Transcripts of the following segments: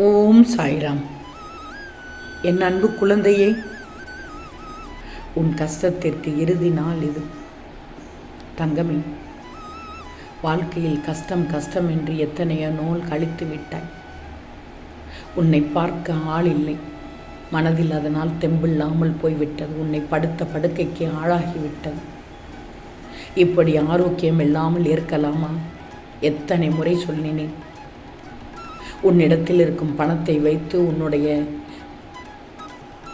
ஓம் சாய்ராம். என் அன்பு குழந்தையே உன் கஷ்டத்திற்கு இறுதி நாள் இது. தங்கமே வாழ்க்கையில் கஷ்டம் கஷ்டம் என்று எத்தனையோ நூல் கழித்து விட்டாய். உன்னை பார்க்க ஆள் இல்லை. மனதில் அதனால் தெம்பில்லாமல் போய்விட்டது. உன்னை படுத்த படுக்கைக்கு ஆளாகிவிட்டது. இப்படி ஆரோக்கியம் இல்லாமல் இருக்கலாமா எத்தனை முறை சொல்லினேன். உன்னிடத்தில் இருக்கும் பணத்தை வைத்து உன்னுடைய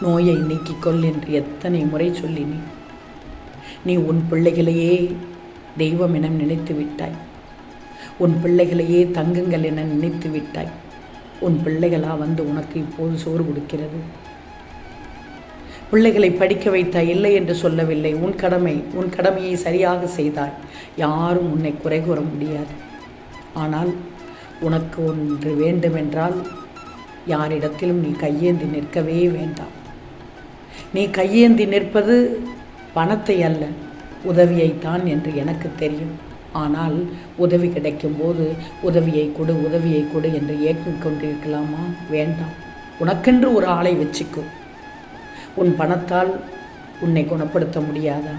நோயை நீக்கிக்கொள் என்று எத்தனை முறை சொல்லினேன். நீ உன் பிள்ளைகளையே தெய்வம் என நினைத்து விட்டாய். உன் பிள்ளைகளையே தங்குங்கள் என நினைத்து விட்டாய். உன் பிள்ளைகளா வந்து உனக்கு இப்போது சோறு கொடுக்கிறது. பிள்ளைகளை படிக்க வைத்தாய் இல்லை என்று சொல்லவில்லை. உன் கடமை உன் கடமையை சரியாக செய்தாய். யாரும் உன்னை குறை கூற முடியாது. ஆனால் உனக்கு ஒன்று வேண்டுமென்றால் யாரிடத்திலும் நீ கையேந்தி நிற்கவே வேண்டாம். நீ கையேந்தி நிற்பது பணத்தை அல்ல உதவியைத்தான் என்று எனக்கு தெரியும். ஆனால் உதவி கிடைக்கும்போது உதவியை கொடு உதவியை கொடு என்று ஏக்கிக் கொண்டிருக்கலாமா வேண்டாம். உனக்கென்று ஒரு ஆளை வச்சுக்கோ. உன் பணத்தால் உன்னை குணப்படுத்த முடியாதா?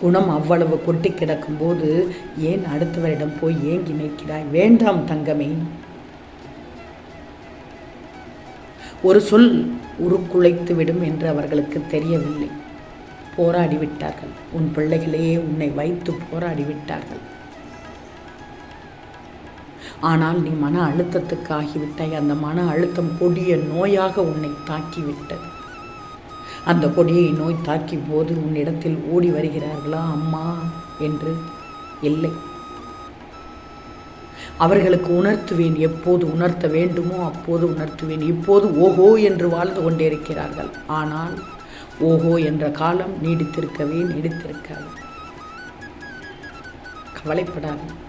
குணம் அவ்வளவு கொட்டி கிடக்கும்போது ஏன் அடுத்தவரிடம் போய் ஏங்கி நிற்கிறாய்? வேண்டாம் தங்கமே. ஒரு சொல் உருக்குலைத்து விடும் என்று அவர்களுக்கு தெரியவில்லை. போராடி விட்டார்கள். உன் பிள்ளைகளையே உன்னை வைத்து போராடி விட்டார்கள். ஆனால் நீ மன அழுத்தத்துக்கு ஆகிவிட்டாய் அந்த மன அழுத்தம் கொடிய நோயாக உன்னை தாக்கிவிட்டது. அந்த கொடியை நோய் தாக்கி போது உன்னிடத்தில் ஓடி வருகிறார்களா அம்மா? என்று இல்லை. அவர்களுக்கு உணர்த்துவேன் எப்போது உணர்த்த வேண்டுமோ அப்போது உணர்த்துவேன். இப்போது ஓஹோ என்று வாழ்ந்து கொண்டே இருக்கிறார்கள் ஆனால் ஓஹோ என்ற காலம் நீடித்திருக்கவே நீடித்திருக்காது. கவலைப்படாது.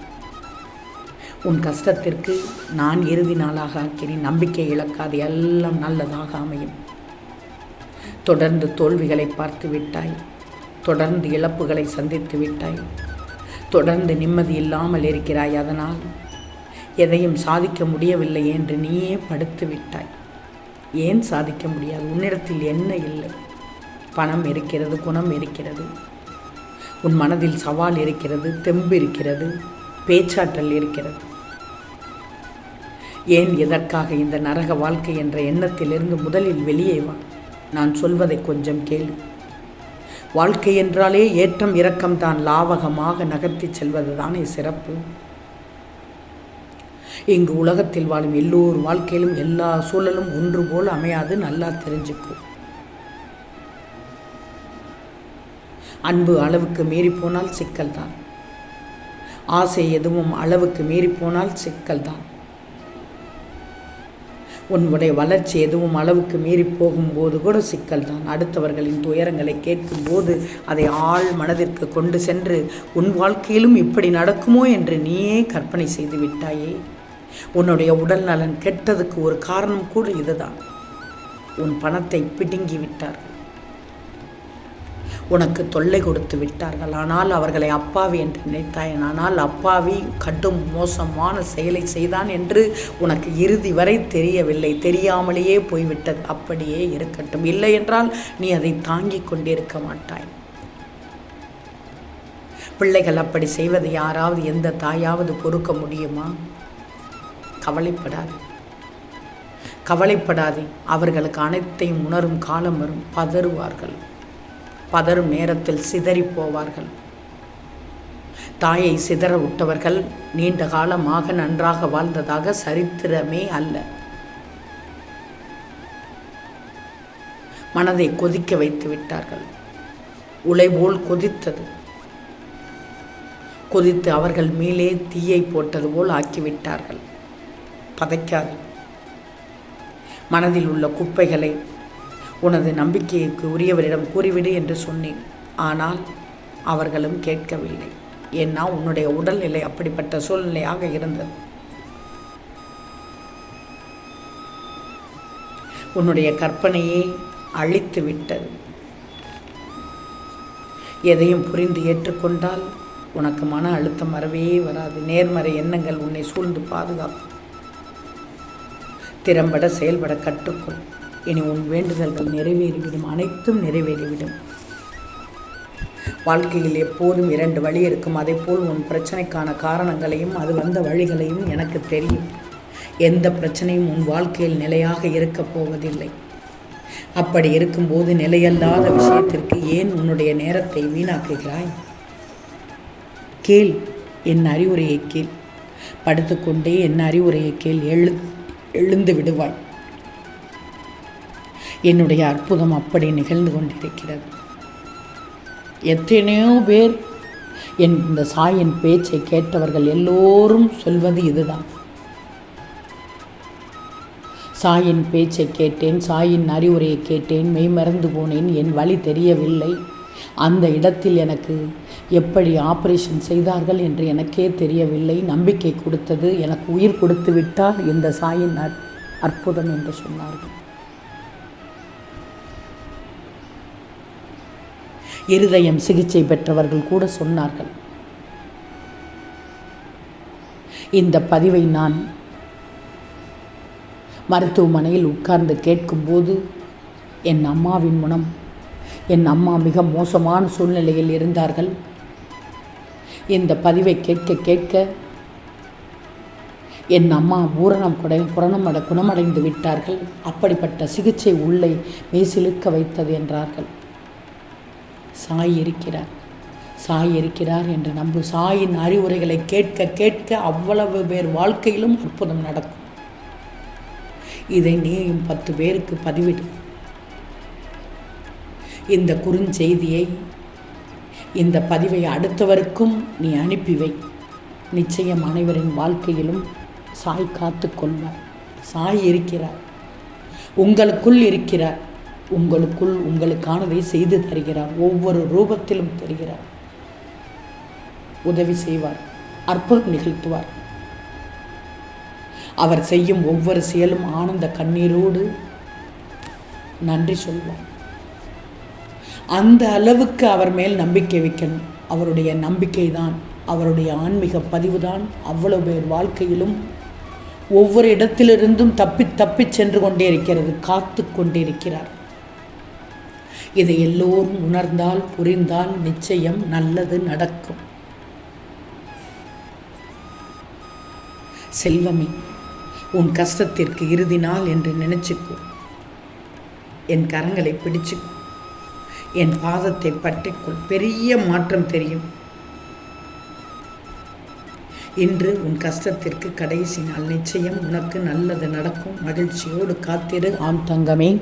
உன் கஷ்டத்திற்கு நான் இறுதி நாளாக ஆக்கிறேன் நம்பிக்கை இழக்காது. எல்லாம் நல்லதாக அமையும். தொடர்ந்து தோல்விகளை பார்த்து விட்டாய். தொடர்ந்து இழப்புகளை சந்தித்து விட்டாய். தொடர்ந்து நிம்மதி இல்லாமல் இருக்கிறாய் அதனால். எதையும் சாதிக்க முடியவில்லை என்று நீயே படுத்து விட்டாய். ஏன் சாதிக்க முடியாது? உன்னிடத்தில் என்ன இல்லை? பணம் இருக்கிறது குணம் இருக்கிறது. உன் மனதில் சவால் இருக்கிறது தெம்பு இருக்கிறது பேச்சாற்றல் இருக்கிறது. ஏன் எதற்காக இந்த நரக வாழ்க்கை என்ற எண்ணத்திலிருந்து முதலில் வெளியே வா? நான் சொல்வதை கொஞ்சம் கேளு. வாழ்க்கை என்றாலே ஏற்றம் இரக்கம்தான் லாவகமாக நகர்த்தி செல்வது தானே சிறப்பு. இங்கு உலகத்தில் வாழும் எல்லோர் வாழ்க்கையிலும் எல்லா சூழலும் ஒன்று போல் அமையாது நல்லா தெரிஞ்சுக்கும் அன்பு அளவுக்கு மீறி போனால் சிக்கல் தான் ஆசை எதுவும் அளவுக்கு மீறி போனால் சிக்கல் தான் உன்னுடைய வளர்ச்சி எதுவும் அளவுக்கு மீறி போகும்போது கூட சிக்கல் தான். அடுத்தவர்களின் துயரங்களை கேட்கும்போது அதை ஆள் மனதிற்கு கொண்டு சென்று உன் வாழ்க்கையிலும் இப்படி நடக்குமோ? என்று நீயே கற்பனை செய்து விட்டாயே. உன்னுடைய உடல் நலன் கெட்டதுக்கு ஒரு காரணம் கூட இதுதான். உன் பணத்தை பிடுங்கி விட்டார்கள். உனக்கு தொல்லை கொடுத்து விட்டார்கள். ஆனால் அவர்களை அப்பாவி என்று நினைத்தாய் ஆனால் அப்பாவி கடும் மோசமான செயலை செய்தான் என்று உனக்கு இறுதி வரை தெரியவில்லை. தெரியாமலேயே போய்விட்டது. அப்படியே இருக்கட்டும். இல்லை என்றால் நீ அதை தாங்கிக் கொண்டிருக்க மாட்டாய். பிள்ளைகள் அப்படி செய்வதை யாராவது எந்த தாயாவது பொறுக்க முடியுமா? கவலைப்படாது. கவலைப்படாதே. அவர்களுக்கு அனைத்தையும் உணரும் காலம் வரும். பதறுவார்கள். பதறும் நேரத்தில் சிதறி போவார்கள். தாயை சிதற விட்டவர்கள் நீண்ட காலமாக நன்றாக வாழ்ந்ததாக சரித்திரமே அல்ல. மனதை கொதிக்க வைத்து விட்டார்கள். உலைபோல் கொதித்தது. கொதித்து அவர்கள் மேலே தீயை போட்டது போல் ஆக்கிவிட்டார்கள். பதைக்காது. மனதில் உள்ள குப்பைகளை உனது நம்பிக்கைக்கு உரியவரிடம் கூறிவிடு என்று சொன்னேன். ஆனால் அவர்களும் கேட்கவில்லை. ஏன்னா உன்னுடைய உடல்நிலை அப்படிப்பட்ட சூழ்நிலையாக இருந்தது. உன்னுடைய கற்பனையை அழித்து விட்டது எதையும் புரிந்து ஏற்றுக்கொண்டால் உனக்கு மன அழுத்தம் வரவே வராது. நேர்மறை எண்ணங்கள் உன்னை சூழ்ந்து பாதுகாக்கும். திறம்பட செயல்பட கற்றுக்கொள். இனி உன் வேண்டுதல்கள் நிறைவேறிவிடும் அனைத்தும் நிறைவேறிவிடும். வாழ்க்கையில் எப்போதும் இரண்டு வழி இருக்கும். அதேபோல் உன் பிரச்சனைக்கான காரணங்களையும் அது வந்த வழிகளையும் எனக்கு தெரியும். எந்த பிரச்சனையும் உன் வாழ்க்கையில் நிலையாக இருக்கப் போவதில்லை. அப்படி இருக்கும்போது நிலையல்லாத விஷயத்திற்கு ஏன் உன்னுடைய நேரத்தை வீணாக்குகிறாய்? கேள் என் அறிவுரையை கேள். படுத்துக்கொண்டே என் அறிவுரையை கேள். எழு எழுந்து விடுவாய். என்னுடைய அற்புதம் அப்படி நிகழ்ந்து கொண்டிருக்கிறது. எத்தனையோ பேர் என் இந்த சாயின் பேச்சை கேட்டவர்கள் எல்லோரும் சொல்வது இதுதான். சாயின் பேச்சை கேட்டேன் சாயின் அறிவுரையை கேட்டேன் மெய்மறந்து போனேன் என் வழி தெரியவில்லை. அந்த இடத்தில் எனக்கு எப்படி ஆபரேஷன் செய்தார்கள் என்று எனக்கே தெரியவில்லை. நம்பிக்கை கொடுத்தது எனக்கு உயிர் கொடுத்து விட்டால் இந்த சாயின் அற்- அற்புதம் என்று சொன்னார்கள். இருதயம் சிகிச்சை பெற்றவர்கள் கூட சொன்னார்கள். இந்த பதிவை நான் மருத்துவமனையில் உட்கார்ந்து கேட்கும்போது என் அம்மாவின் முனம் என் அம்மா மிக மோசமான சூழ்நிலையில் இருந்தார்கள். இந்த பதிவை கேட்க கேட்க என் அம்மா பூரணம் குடை புரணமட குணமடைந்து விட்டார்கள். அப்படிப்பட்ட சிகிச்சை உள்ளே மெய்சிலுக்க வைத்தது என்றார்கள். சாய் இருக்கிறார் சாய் இருக்கிறார் என்று நம்பு. சாயின் அறிவுரைகளை கேட்க கேட்க அவ்வளவு பேர் வாழ்க்கையிலும் அற்புதம் நடக்கும். இதை நீயும் பத்து பேருக்கு பதிவிடு. இந்த குறுஞ்செய்தியை இந்த பதிவை அடுத்தவருக்கும் நீ அனுப்பி வை. நிச்சயம் அனைவரின் வாழ்க்கையிலும் சாய் காத்து கொள்வார். சாய் இருக்கிறார். உங்களுக்குள் இருக்கிறார். உங்களுக்குள் உங்களுக்கானதை செய்து தருகிறார். ஒவ்வொரு ரூபத்திலும் தருகிறார். உதவி செய்வார். அற்புதம் நிகழ்த்துவார். அவர் செய்யும் ஒவ்வொரு செயலும் ஆனந்த கண்ணீரோடு நன்றி சொல்வார். அந்த அளவுக்கு அவர் மேல் நம்பிக்கை வைக்கணும். அவருடைய நம்பிக்கை தான் அவருடைய ஆன்மீக பதிவு தான் அவ்வளவு பேர் வாழ்க்கையிலும் ஒவ்வொரு இடத்திலிருந்தும் தப்பி தப்பி சென்று கொண்டே இருக்கிறது காத்து கொண்டே இருக்கிறார் இதை எல்லோரும் உணர்ந்தால் புரிந்தால் நிச்சயம் நல்லது நடக்கும். செல்வமே உன் கஷ்டத்திற்கு இறுதி நாள் என்று நினைச்சுக்கோ. என் கரங்களை பிடிச்சுக்கோ. என் பாதத்தை பற்றிக்கொள். பெரிய மாற்றம் தெரியும். இன்று உன் கஷ்டத்திற்கு கடைசி நாள். நிச்சயம் உனக்கு நல்லது நடக்கும். மகிழ்ச்சியோடு காத்திரு. ஆம் தங்கமே.